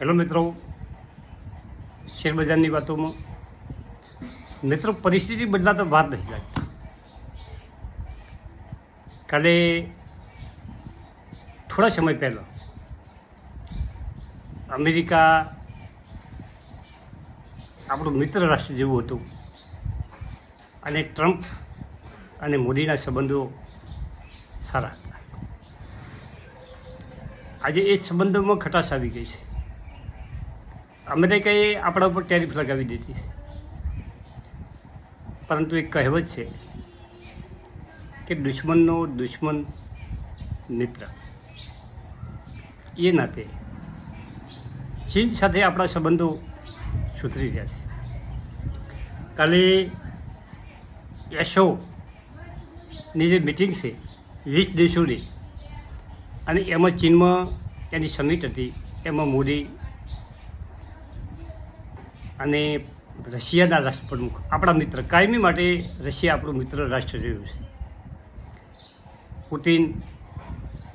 Hello મિત્રો. શેરબજારની વાતોમાં. મિત્રો, પરિસ્થિતિ બદલાતા વાત નથી લાગતી કાલે થોડા સમય પહેલાં અમેરિકા આપણું મિત્ર રાષ્ટ્ર જેવું હતું અને ટ્રમ્પ અને મોદીના સંબંધો સારા હતા. આજે એ સંબંધોમાં ખટાશ આવી ગઈ છે. અમેરિકાએ આપણા ઉપર ટેરિફ લગાવી દીધી પરંતુ એક કહેવત છે કે દુશ્મનનો દુશ્મન મિત્ર. એ નાતે ચીન સાથે આપણા સંબંધો સુધરી રહ્યા છે. કાલે એશોની જે મિટિંગ છે, વીસ દેશોની અને એમાં ચીનમાં એની સમિટ હતી, એમાં મોદી અને રશિયાના રાષ્ટ્રપ્રમુખ, આપણા મિત્ર, કાયમી માટે રશિયા આપણું મિત્ર રાષ્ટ્ર રહ્યું છે. પુતિન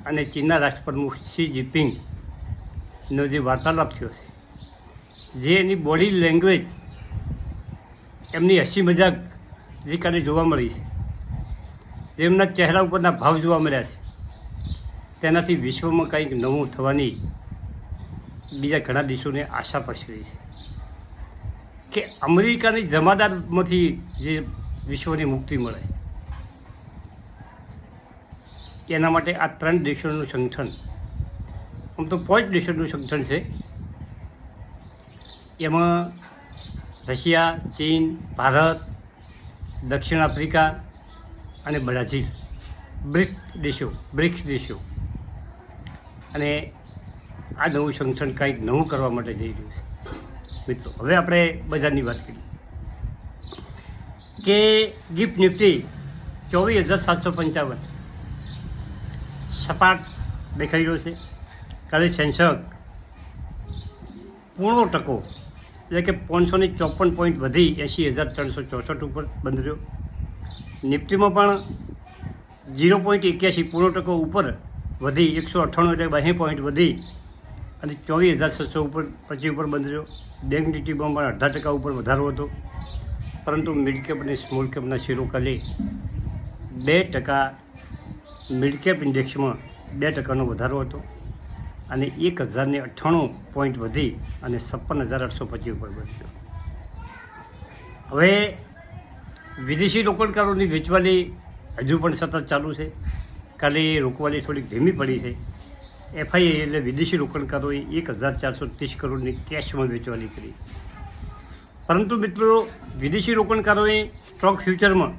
અને ચીનના રાષ્ટ્રપ્રમુખ શી જિનપિંગનો જે વાર્તાલાપ થયો છે, જે એની બોડી લેંગ્વેજ એમની હસી મજાક જે કાલે જોવા મળી છે, જે એમના ચહેરા ઉપરના ભાવ જોવા મળ્યા છે, તેનાથી વિશ્વમાં કંઈક નવું થવાની બીજા ઘણા દેશોને આશા પસરી છે. કે અમેરિકાની જમાદારમાંથી જે વિશ્વની મુક્તિ મળે, એના માટે આ ત્રણ દેશોનું સંગઠન, આમ તો પાંચ દેશોનું સંગઠન છે. એમાં રશિયા, ચીન, ભારત, દક્ષિણ આફ્રિકા અને બ્રાઝિલ, બ્રિક દેશો, બ્રિક્સ દેશો. અને આ નવું સંગઠન કંઈક નવું કરવા માટે જઈ રહ્યું છે. મિત્રો, હવે આપણે બજારની વાત કરીએ. કે ગિફ્ટ નિફ્ટી ચોવીસ હજાર સાતસો પંચાવન. સપાટ દેખાઈ રહ્યો છે. કાલે સેન્સક પૂર્ણો ટકો, એટલે કે પાંચસો ને ચોપન પોઈન્ટ વધી એંશી હજાર ત્રણસો ચોસઠ ઉપર બંધ રહ્યો. નિફ્ટીમાં પણ ઝીરો પોઈન્ટ એક્યાસી પૂર્ણો ટકો ઉપર વધી એકસો અઠ્ઠાણું એટલે બે પોઈન્ટ વધી અને ચોવીસ હજાર છસો ઉપર પચીસ ઉપર બંધ રહ્યો. બેંક નિફ્ટીમાં પણ અઢાર ટકા ઉપર વધારો હતો. પરંતુ મિડ કેપ અને સ્મોલ કેપના શેરો કાલે બે ટકા મિડકેપ ઇન્ડેક્સમાં બે ટકાનો વધારો હતો અને એક હજારને અઠ્ઠાણું પોઈન્ટ વધી અને છપ્પન હજાર આઠસો પચીસ ઉપર બન્યો હવે વિદેશી રોકાણકારોની વેચવાલી હજુ પણ સતત ચાલુ છે. કાલે રોકવાલી થોડીક ધીમી પડી છે. એફઆઈ એટલે વિદેશી રોકાણકારોએ એક હજાર ચારસો ત્રીસ કરોડની કેશમાં વેચવાની કરી. પરંતુ મિત્રો, વિદેશી રોકાણકારોએ સ્ટોક ફ્યુચરમાં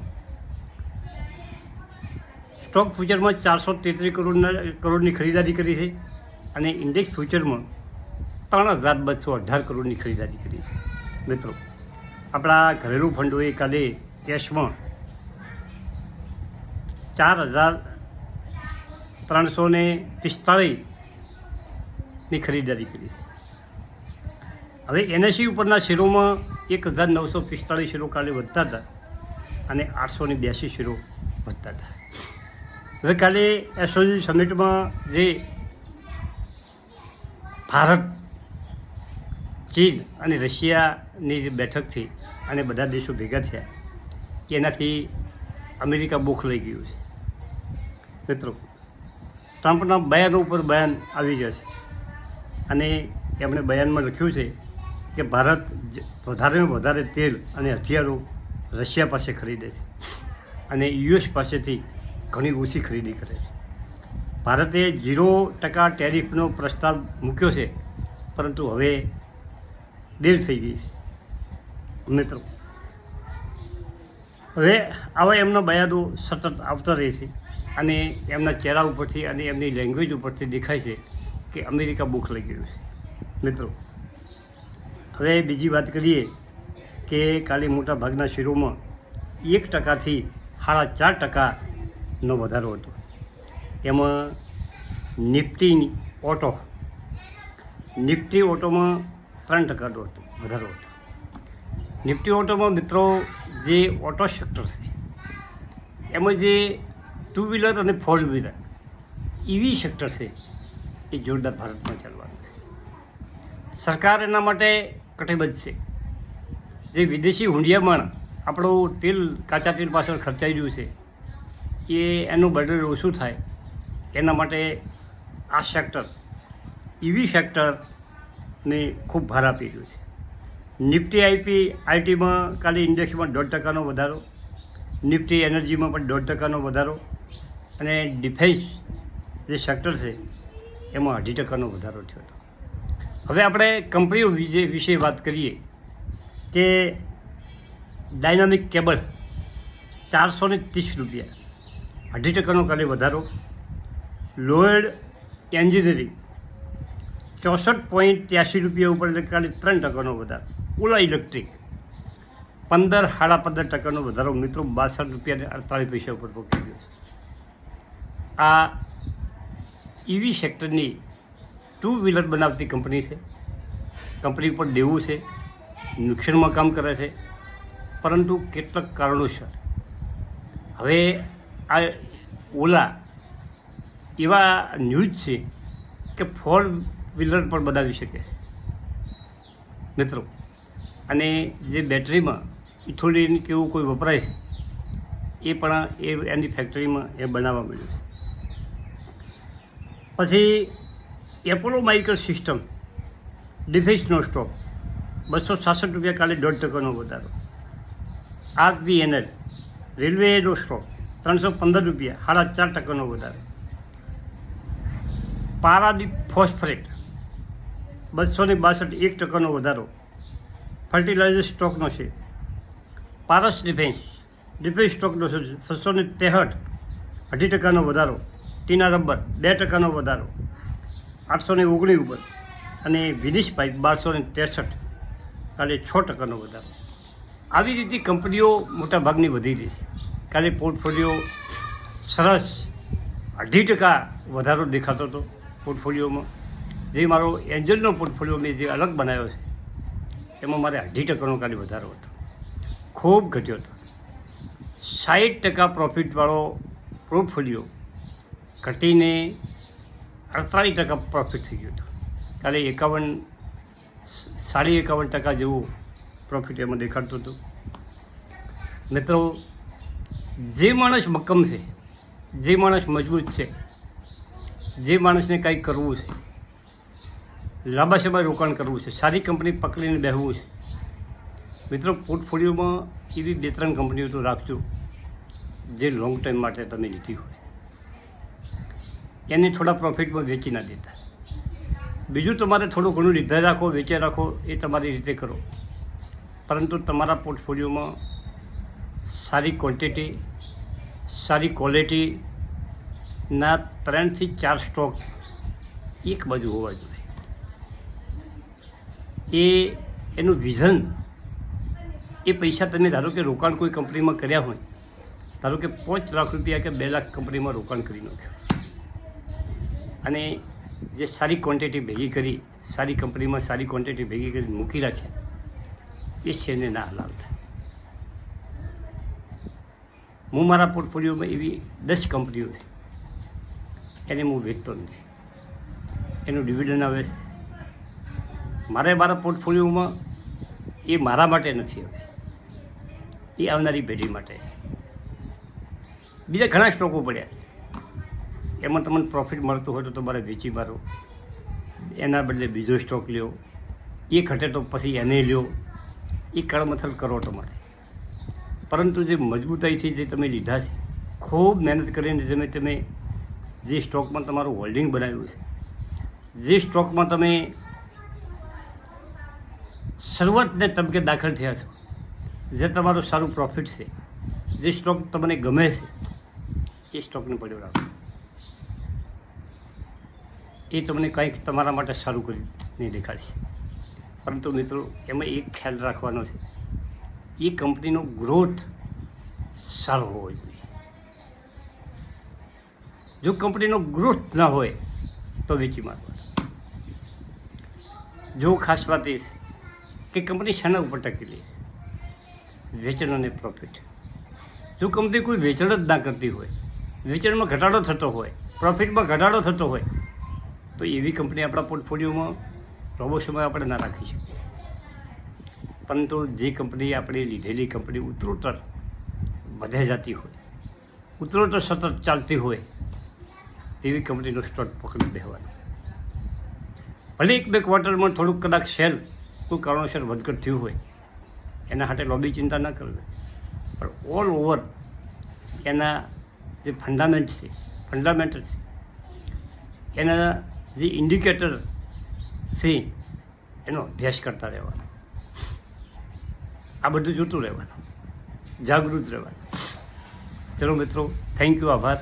સ્ટોક ફ્યુચરમાં ચારસો તેત્રીસ કરોડના, કરોડની ખરીદારી કરી છે અને ઇન્ડેક્સ ફ્યુચરમાં ત્રણ હજાર બસો અઢાર કરોડની ખરીદારી કરી છે. મિત્રો, આપણા ઘરેલું ફંડોએ કાલે કેશમાં ચાર હજાર ત્રણસો ને પિસ્તાળીસની ખરીદારી કરી હવે એનએસસી ઉપરના શેરોમાં એક હજાર નવસો પિસ્તાળીસ શેરો કાલે વધતા હતા અને આઠસો ને બ્યાસી શેરો વધતા હતા. હવે કાલે એસઓજી સમિટમાં જે ભારત, ચીન અને રશિયાની જે બેઠક થઈ અને બધા દેશો ભેગા થયા, એનાથી અમેરિકા બુખ લઈ ગયું છે. મિત્રો ટ્રમ્પના બયાન ઉપર બયાન આવી જશે અને એમણે બયાનમાં લખ્યું છે કે ભારત વધારેમાં વધારે તેલ અને હથિયારો રશિયા પાસે ખરીદે છે અને યુએસ પાસેથી ઘણી ઓછી ખરીદી કરે છે. ભારતે ઝીરો ટકા ટેરિફનો પ્રસ્તાવ મૂક્યો છે, પરંતુ હવે દેર થઈ ગઈ છે. મિત્રો, હવે આવા એમના બયાનો સતત આવતા રહે છે. અને એમના ચહેરા ઉપરથી અને એમની લેંગ્વેજ ઉપરથી દેખાય છે કે અમેરિકા બુખ લઈ ગયું છે. મિત્રો, હવે બીજી વાત કરીએ કે કાલે મોટા ભાગના શેરોમાં એક ટકાથી સાડા ચાર ટકાનો વધારો હતો. એમાં નિફ્ટી ઓટો, નિફ્ટી ઓટોમાં ત્રણ ટકાનો હતો વધારો હતો. નિફ્ટી ઓટોમાં મિત્રો જે ઓટો સેક્ટર છે, એમાં જે ટુ વ્હીલર અને ફોર વ્હીલર. ઇવી સેક્ટર છે એ જોરદાર ભારતમાં ચાલવાનું સરકાર એના માટે કટિબદ્ધ છે. જે વિદેશી હુંડિયામણ આપણું તેલ, કાચા તેલ પાછળ ખર્ચાઈ રહ્યું છે, એ એનું બજેટ ઓછું થાય, એના માટે આ સેક્ટર ઇવી સેક્ટરને ખૂબ ભાર આપી રહ્યું છે. નિફ્ટી આઈપી આઈટીમાં કાલે ઇન્ડેક્સમાં દોઢ ટકાનો વધારો, નિફ્ટી એનર્જીમાં પણ દોઢ ટકાનો વધારો અને ડિફેન્સ જે સેક્ટર છે, એમાં અઢી ટકાનો વધારો થયો હતો. હવે આપણે કંપનીઓ વિશે વિશે વાત કરીએ કે ડાયનામિક કેબલ ચારસો ને ત્રીસ રૂપિયા, અઢી ટકાનો કાલે વધારો. લોયડ એન્જિનિયરિંગ ચોસઠ પોઈન્ટ ત્યાસી રૂપિયા ઉપર એટલે કાલે ત્રણ ટકાનો વધારો. ઓલા ઇલેક્ટ્રિક પંદર, સાડા પંદર ટકાનો વધારો. મિત્રો, બાસઠ રૂપિયા અને અડતાલીસ પૈસા ઉપર પહોંચી ગયો આ ઈવી સેક્ટરની ટુ વ્હીલર બનાવતી કંપની છે. કંપની પર દેવું છે, નુકસાનમાં કામ કરે છે, પરંતુ કેટલાક કારણોસર. હવે આ ઓલા એવા ન્યૂઝ છે કે ફોર વ્હીલર પણ બનાવી શકે છે. મિત્રો, અને જે બેટરીમાં ઇથોલિન કે એવું કોઈ વપરાય છે, એ પણ એ એની ફેક્ટરીમાં એ બનાવવા મળ્યું પછી એપોલો માઇક્રો સિસ્ટમ ડિફેન્સનો સ્ટોક, બસો છાસઠ રૂપિયા કાલે દોઢ ટકાનો વધારો. આરપીએનએલ રેલવેનો સ્ટોક, ત્રણસો પંદર રૂપિયા, સાડા ચાર ટકાનો વધારો. પારાદીપ ફોસ્ફરેટ બસો ને બાસઠ, એક ટકાનો વધારો. ફર્ટિલાઇઝર સ્ટોકનો છે. પારસ ડિફેન્સ ડિફેન્સ સ્ટોકનો છે, છસો ને તેહઠ અઢી ટકાનો વધારો. ટીના રબર બે ટકાનો વધારો. આઠસો ને ઓગણીસ ઉપર. અને વિનિશ પાઇપ બારસો ને ત્રેસઠ. કાલે છ ટકાનો વધારો. આવી રીતે કંપનીઓ મોટાભાગની વધી રહી છે. કાલે પોર્ટફોલિયો સરસ અઢી ટકા વધારો દેખાતો હતો પોર્ટફોલિયોમાં. જે મારો એન્જલનો પોર્ટફોલિયો મેં જે અલગ બનાવ્યો છે, એમાં મારે અઢી ટકાનો કાલે વધારો હતો. ખૂબ ઘટ્યો હતો. સાઠ ટકા પ્રોફિટવાળો પોર્ટફોલિયો ઘટીને અડતાલીસ ટકા પ્રોફિટ થઈ ગયું હતું. કાલે એકાવન, સાડી એકાવન ટકા જેવું પ્રોફિટ એમાં દેખાડતું હતું. મિત્રો, જે માણસ મક્કમ છે, જે માણસ મજબૂત છે, જે માણસને કંઈક કરવું છે, લાંબા સમય રોકાણ કરવું છે, સારી કંપની પકડીને બેહવું છે, મિત્રો, પોર્ટફોલિયોમાં એવી બે ત્રણ કંપનીઓ તો રાખજો, જે લોંગ ટાઈમ માટે તમે લીધી હોય. એને થોડા પ્રોફિટમાં વેચી ના દેતા. બીજું તમારે થોડું ઘણું લીધા રાખો, વેચે રાખો, એ તમારી રીતે કરો. પરંતુ તમારા પોર્ટફોલિયોમાં સારી ક્વોન્ટિટી સારી ક્વોલિટીના ત્રણથી ચાર સ્ટોક એક બાજુ હોવા જોઈએ. એ, એનું વિઝન એ પૈસા તમે ધારો કે રોકાણ કોઈ કંપનીમાં કર્યા હોય, ધારો કે પાંચ લાખ રૂપિયા કે બે લાખ કંપનીમાં રોકાણ કરી નાખ્યું. અને જે સારી ક્વોન્ટિટી ભેગી કરી, સારી કંપનીમાં સારી ક્વોન્ટિટી ભેગી કરી મૂકી રાખ્યા, એ શેરને ના હલાવતા હું મારા પોર્ટફોલિયોમાં એવી દસ કંપનીઓ છે એને હું વેચતો નથી. એનું ડિવિડન્ડ આવે છે. મારે મારા પોર્ટફોલિયોમાં એ મારા માટે નથી હવે એ આવનારી પેઢી માટે બીજા ઘણા સ્ટોકો પડ્યા એમાં તમને પ્રોફિટ મળતું હોય તો તમારે વેચી મારો. એના બદલે બીજો સ્ટોક લ્યો. એ ઘટે તો પછી એને લ્યો. એ કળમથલ કરો તમારે. પરંતુ જે મજબૂતાઈથી જે તમે લીધા છે, ખૂબ મહેનત કરીને તમે તમે જે સ્ટોકમાં તમારું હોલ્ડિંગ બનાવ્યું છે, જે સ્ટોકમાં તમે શરૂઆતને તબકે દાખલ થયા છો, જે તમારું સારું પ્રોફિટ છે, જે સ્ટોક તમને ગમે છે, એ સ્ટોકને પડ્યો રાખો. એ તમને કંઈક તમારા માટે સારું કરીને દેખાડશે. પરંતુ મિત્રો, એમાં એક ખ્યાલ રાખવાનો છે. એ કંપનીનો ગ્રોથ સારો હોવો જોઈએ. જો કંપનીનો ગ્રોથ ના હોય, તો વેચી મારવાનો. જો ખાસ વાત એ છે કે કંપની શાના ઉપર ટકી લે, વેચાણ અને પ્રોફિટ જો કંપની કોઈ વેચાણ જ ના કરતી હોય, વેચાણમાં ઘટાડો થતો હોય પ્રોફિટમાં ઘટાડો થતો હોય તો એવી કંપની આપણા પોર્ટફોલિયોમાં સમય આપણે ના રાખી શકીએ. પરંતુ જે કંપની આપણે લીધેલી કંપની ઉત્તરોત્તર વધે જતી હોય, ઉત્તરોત્તર સતત ચાલતી હોય, તેવી કંપનીનો સ્ટોક પકડી બેસવાનો ભલે એક બે ક્વાર્ટરમાં થોડુંક કદાચ શેર કોઈ કારણોસર વધઘટ થયું હોય, એના માટે લોબી ચિંતા ન કરવી. પણ ઓલ ઓવર એના જે ફંડામેન્ટ છે ફંડામેન્ટલ છે, એના જે ઇન્ડિકેટર છે, એનો અભ્યાસ કરતા રહેવાનો. આ બધું જોતું રહેવાનું, જાગૃત રહેવાનું. ચલો મિત્રો થેન્ક યુ આભાર.